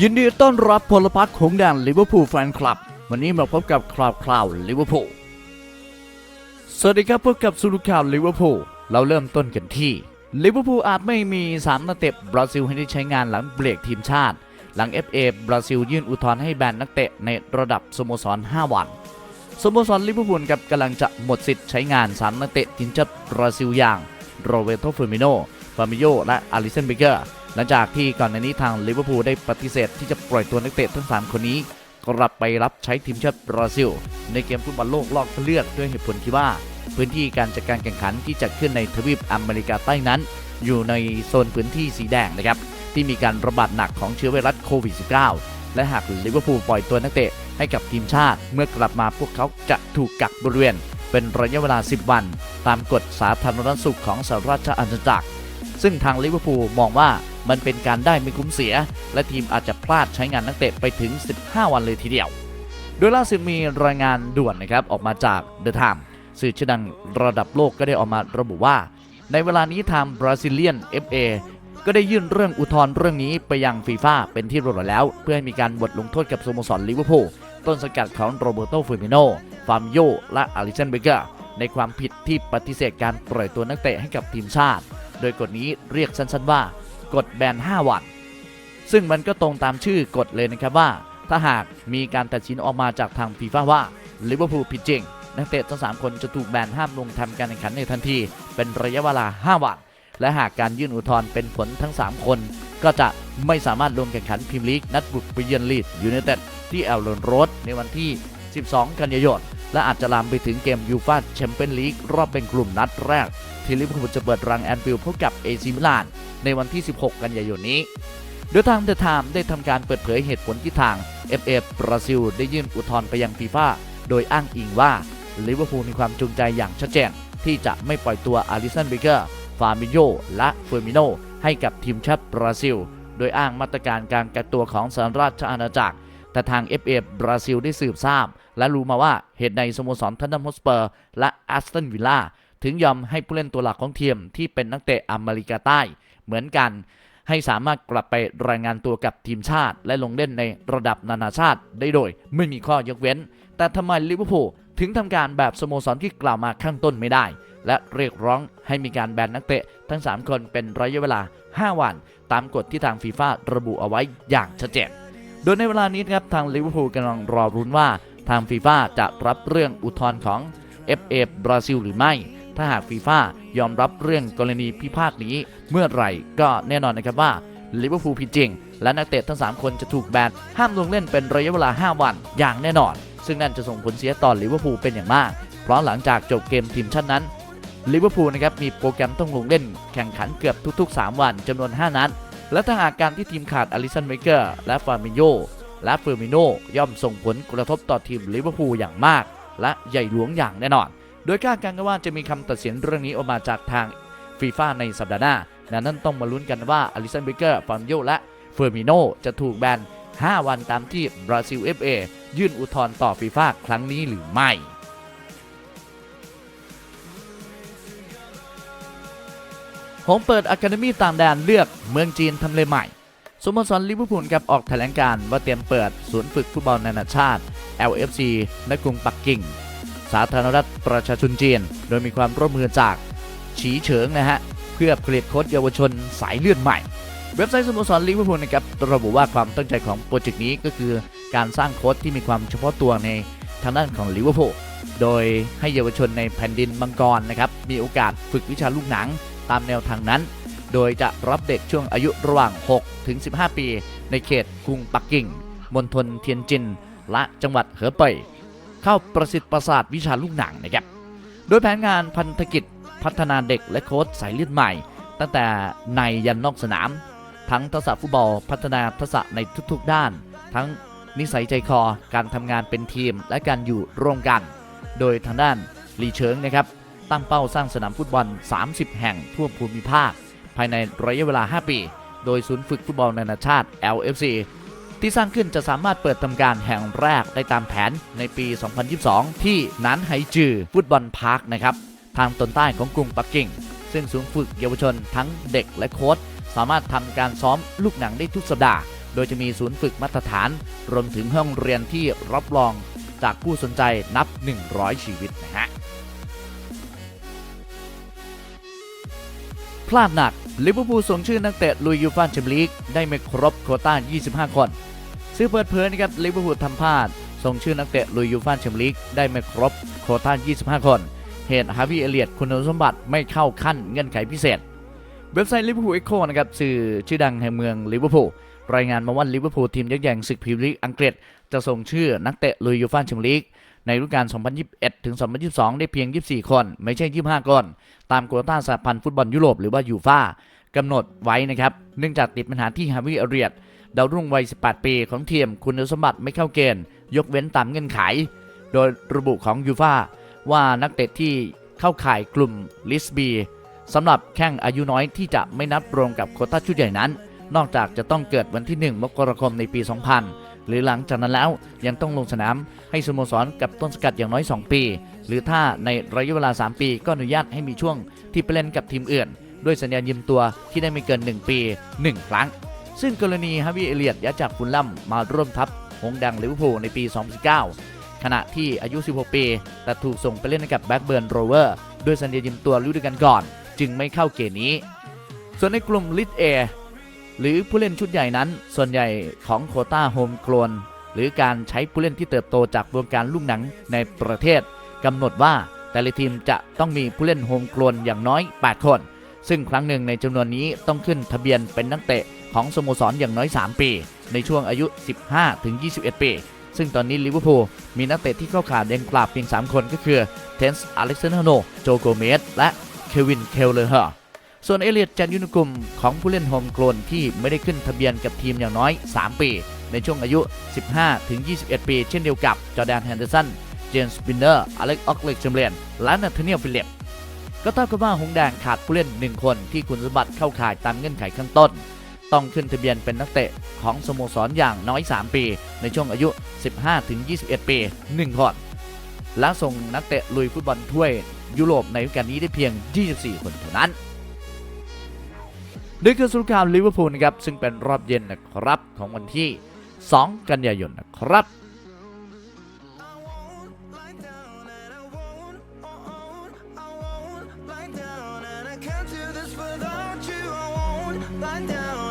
ยินดีต้อนรับพลพรรคของแดนลิเวอร์พูลแฟนคลับ วันนี้มาพบกับคราวคราวลิเวอร์พูลสวัสดีครับพบกับสุรุข่าวลิเวอร์พูลเราเริ่มต้นกันที่ลิเวอร์พูลอาจไม่มี 3 นักเตะบราซิลให้ได้ใช้งานหลังเบรกทีมชาติ หลัง FA บราซิลยื่นอุทธรณ์ให้แบนนักเตะในระดับสโมสร 5 วัน สโมสรลิเวอร์พูลกับกำลังจะหมดสิทธิ์ใช้งาน 3 นักเตะทีมชาติบราซิลอย่างโรเบโตเฟอร์มิโนฟามิโยและอาริเซนเบเกอร์ หลังจากที่ก่อนหน้านี้ทางลิเวอร์พูลได้ปฏิเสธที่จะปล่อยตัวนักเตะทั้ง 3 คนนี้ กลับไปรับใช้ทีมชาติบราซิล ในเกมฟุตบอลโลกรอบคัดเลือกด้วยเหตุผลที่ว่า พื้นที่การจัดการแข่งขันที่จัดขึ้นในทวีปอเมริกาใต้นั้น อยู่ในโซนพื้นที่สีแดงนะครับที่มีการระบาดหนักของเชื้อไวรัสโควิด -19 และหากลิเวอร์พูลปล่อยตัวนักเตะให้กับทีมชาติ เมื่อกลับมาพวกเขาจะถูกกักบริเวณ เป็นระยะเวลา 10 วัน ตามกฎสาธารณสุขของสหราชอาณาจักร ซึ่งทางลิเวอร์พูลมองว่า มันเป็นการได้ไม่คุ้มเสีย และทีมอาจจะพลาดใช้งานนักเตะไปถึง 15 วันเลยทีเดียว โดยล่าสุดมีรายงานด่วนนะครับออกมาจาก The Times สื่อชื่อดังระดับโลกก็ได้ออกมาระบุว่า ในเวลานี้ทางบราซิเลียน FA ก็ได้ยื่นเรื่องอุทธรณ์เรื่องนี้ไปยังฟีฟ่าเป็นที่เรียบร้อยแล้ว เพื่อให้มีการบทลงโทษกับสโมสรลิเวอร์พูลต้นสังกัดของโรเบโตฟอร์มิโน ฟาร์มโย และอาริเซนเบเกอร์ ในความผิดที่ปฏิเสธการปล่อยตัวนักเตะให้กับทีมชาติ โดยกฎนี้เรียกสั้นๆว่า กฎแบน 5 วัน ซึ่งมันก็ตรงตามชื่อกฎเลยนะครับว่า ถ้าหากมีการตัดสินออกมาจากทางฟีฟ่าว่าลิเวอร์พูลผิดจริง นักเตะทั้ง3คนจะถูกแบนห้ามลงทำการแข่งขันในทันที เป็นระยะเวลา 5 วัน และหากการยื่นอุทธรณ์เป็นผลทั้ง 3 คน ก็จะไม่สามารถลงแข่งขันพรีเมียร์ลีกนัดบุกไปเยือนลีดยูไนเต็ดที่แอลลอนโรดในวันที่ 12 กันยายนและอาจจะลามไปถึงเกมยูฟ่าแชมเปี้ยนลีกรอบเป็นกลุ่มนัดแรก ที่ลิเวอร์พูลจะเปิดรังแอนฟิลด์พบกับเอซิมิลาน ในวันที่ 16 กันยายนนี้ โดยทางเดอะไทม์ได้ทำการเปิดเผยเหตุผลที่ทาง FA บราซิล ได้ยื่นอุทธรณ์ไปยังฟีฟ่าโดยอ้างอิงว่าลิเวอร์พูลมีความจงใจอย่างชัดเจนที่จะไม่ปล่อยตัวอาริสันเบเกอร์ ฟามิโยและเฟอร์มิโนให้กับทีมชาติบราซิล โดยอ้างมาตรการการกักตัวของสหราชอาณาจักร แต่ทาง FA บราซิลได้สืบทราบ และรู้มาว่าเหตุในสโมสรทันนัมฮอสเปอร์ และแอสตันวิลล่าถึงยอมให้ผู้เล่นตัวหลักของทีมที่เป็นนักเตะอเมริกาใต้ เหมือนกัน ให้สามารถกลับไปรายงานตัวกับทีมชาติ และลงเล่นในระดับนานาชาติได้โดย ไม่มีข้อยกเว้น แต่ทำไมลิเวอร์พูลถึงทำการแบบสโมสรที่กล่าวมาข้างต้นไม่ได้ และเรียกร้องให้มีการแบนนักเตะ ทั้ง 3 คนเป็นระยะเวลา 5 วัน ตามกฎที่ทางฟีฟ่าระบุเอาไว้อย่างชัดเจนโดยในเวลานี้ครับทางลิเวอร์พูลกำลังรอรุ้นว่าทางฟีฟ่าจะรับเรื่องอุทธรณ์ของ FA บราซิลหรือไม่ ถ้าหากฟีฟ่ายอมรับเรื่องกรณีพิพาทนี้เมื่อไหร่ก็แน่นอนนะครับว่าลิเวอร์พูลผิดจริง และนักเตะทั้ง 3 คนจะถูกแบนห้ามลงเล่นเป็นระยะเวลา 5 วันอย่างแน่นอน ซึ่งนั่นจะส่งผลเสียต่อลิเวอร์พูลเป็นอย่างมาก เพราะหลังจากจบเกมทีมชาตินั้นลิเวอร์พูลนะครับมีโปรแกรมต้องลงเล่นแข่งขันเกือบทุก ๆ 3 วันจำนวน 5 นัดและถ้าหากการที่ทีมขาดอลิสันเวเกอร์และฟาร์มิโยและเฟอร์มิโนย่อมส่งผลกระทบต่อทีมลิเวอร์พูลอย่างมาก และใหญ่หลวงอย่างแน่นอน โดยคาดการณ์กันว่าจะมีคำตัดสินเรื่องนี้ออกมาจากทางฟีฟ่าในสัปดาห์หน้าดังนั้นต้องมาลุ้นกันว่าอลิสันเบเกอร์ฟาร์มิโยและเฟอร์มิโนจะถูกแบน 5 วันตามที่บราซิล FA ยื่นอุทธรณ์ต่อฟีฟ่าครั้งนี้หรือไม่ผมเปิดอะคาเดมี่ต่างแดนเลือกเมืองจีนทำเลใหม่ สโมสรลิเวอร์พูลกับออกแถลงการ์ว่าเตรียมเปิดศูนย์ฝึกฟุตบอลนานาชาติ LFC ณกรุงปักกิ่ง สาธารณรัฐประชาชนจีน โดยมีความร่วมมือจากฉีเฉิงนะฮะ เพื่อผลิตโค้ชเยาวชนสายเลือดใหม่ เว็บไซต์สโมสรลิเวอร์พูลนะครับระบุว่าความตั้งใจของโปรเจกต์นี้ก็คือการสร้างโค้ชที่มีความเฉพาะตัวในทางด้านของลิเวอร์พูลโดยให้เยาวชนในแผ่นดินมังกรนะครับมีโอกาสฝึกวิชาลูกหนังตามแนวทางนั้น โดยจะรับเด็กช่วงอายุระหว่าง 6 ถึง 15 ปี ในเขตกรุงปักกิ่งมณฑลเทียนจิน และจังหวัดเหอเป่ย เข้าประสิทธิ์ประสาทวิชาลูกหนังนะครับ โดยแผนงานพันธกิจพัฒนาเด็กและโค้ชสายเลือดใหม่ ตั้งแต่ในยันนอกสนาม ทั้งทักษะฟุตบอล พัฒนาทักษะในทุกๆด้าน ทั้งนิสัยใจคอ การทำงานเป็นทีม และการอยู่ร่วมกัน โดยทางด้านหลีเฉิงนะครับตั้งเป้าสร้างสนามฟุตบอล 30 แห่งทั่วภูมิภาค ภายในระยะเวลา 5 ปี โดยศูนย์ฝึกฟุตบอลนานาชาติ LFC ที่สร้างขึ้นจะสามารถเปิดทำการแห่งแรกได้ตามแผนในปี 2022 ที่นันไฮจือฟุตบอลพาร์คนะครับทางตอนใต้ของกรุงปักกิ่ง ซึ่งศูนย์ฝึกเยาวชนทั้งเด็กและโค้ชสามารถทำการซ้อมลูกหนังได้ทุกสัปดาห์ โดยจะมีศูนย์ฝึกมาตรฐาน รวมถึงห้องเรียนที่รับรองจากผู้สนใจนับ 100 ชีวิตนะฮะพลาดหนักลิเวอร์พูลส่งชื่อนักเตะลุยยูฟ่าแชมเปี้ยนลีกได้ไม่ครบโคต้า 25 คน ซึ่งเปิดเผยนะครับลิเวอร์พูลทำพลาด ส่งชื่อนักเตะลุยยูฟ่าแชมเปี้ยนลีกได้ไม่ครบโคต้า 25 คน เหตุฮาร์วิเอเลียดคุณสมบัติไม่เข้าขั้นเงื่อนไขพิเศษ เว็บไซต์ลิเวอร์พูลเอ็กโคนะครับสื่อชื่อดังแห่งเมืองลิเวอร์พูลรายงานมาว่าลิเวอร์พูลทีมยักษ์ใหญ่ศึกพรีเมียร์ลีกอังกฤษ จะส่งชื่อนักเตะลุยยูฟ่าแชมเปี้ยนลีกในฤดูกาล 2021 ถึง 2022 ได้เพียง 24 คน ไม่ใช่ 25 คน ตามโควต้าสหพันธ์ฟุตบอลยุโรปหรือว่ายูฟ่ากำหนดไว้นะครับ เนื่องจากติดปัญหาที่ฮาวิเอเรียด ดาวรุ่งวัย 18 ปีของทีมคุณสมบัติไม่เข้าเกณฑ์ ยกเว้นตามเงื่อนไข โดยระบุของยูฟาว่านักเตะที่เข้าข่ายกลุ่มลิสบีสำหรับแข่งอายุน้อยที่จะไม่นับรวมกับโคต้าชุดใหญ่นั้น นอกจากจะต้องเกิดวันที่ 1 มกราคมในปี 2000 หรือหลังจากนั้นแล้วยังต้องลงสนามให้สโมสรกับต้นสกัดอย่างน้อย 2 ปี หรือถ้าในระยะเวลา 3 ปีก็อนุญาตให้มีช่วงที่ไปเล่นกับทีมอื่น ด้วยสัญญายืมตัวที่ได้ไม่เกิน 1 ปี 1 ครั้ง ซึ่งกรณีฮาวิเอเลียดย้ายจากฟุลลัมมาร่วมทัพหงดังลิเวอร์พูลในปี 2019 ขณะที่อายุ 16 ปี แต่ถูกส่งไปเล่นกับแบ็กเบิร์นโรเวอร์ด้วยสัญญายืมตัวฤดูกาลก่อน จึงไม่เข้าเกณฑ์นี้ ส่วนในกลุ่มลิทเอหรือผู้เล่นชุดใหญ่นั้น ส่วนใหญ่ของโคต้าโฮมโกลนหรือการใช้ผู้เล่นที่เติบโตจากวงการลูกหนังในประเทศกำหนดว่าแต่ละทีมจะต้องมีผู้เล่นโฮมโกลนอย่างน้อย 8 คน ซึ่งครั้งหนึ่งในจำนวนนี้ต้องขึ้นทะเบียนเป็นนักเตะของสโมสรอย่างน้อย 3 ปี ในช่วงอายุ 15ถึง21 ปี ซึ่งตอนนี้ลิเวอร์พูลมีนักเตะที่เข้าข่าเดนกราบเพียง 3 คนก็คือเทนส์อเล็กซานโนโจโกเมสและเควินเคลเลอร์ส่วนเอเลียดจันยุนกุมของผู้เล่นโฮมโกลนที่ไม่ได้ขึ้นทะเบียนกับทีมอย่างน้อย 3 ปี ในช่วงอายุ 15ถึง21 ปี เช่นเดียวกับจอแดนแฮนเดอร์สัน เจมส์บินเนอร์ อเล็กออกเล็กเชมเบรนและนาธาเนียลฟิลิป ก็เท่ากับว่าหงแดงขาดผู้เล่น 1 คนที่คุณสมบัติเข้าข่ายตามเงื่อนไขข้างต้น ต้องขึ้นทะเบียนเป็นนักเตะของสโมสรอย่างน้อย 3 ปี ในช่วงอายุ 15ถึง21 ปี 1 คน และส่งนักเตะลุยฟุตบอลถ้วยยุโรปในฤดูกาลนี้ได้เพียง 24 คนเท่านั้นนี่คือสรุปข่าวลิเวอร์พูลนะครับซึ่งเป็นรอบเย็นนะครับของวันที่ 2 กันยายนนะครับ by now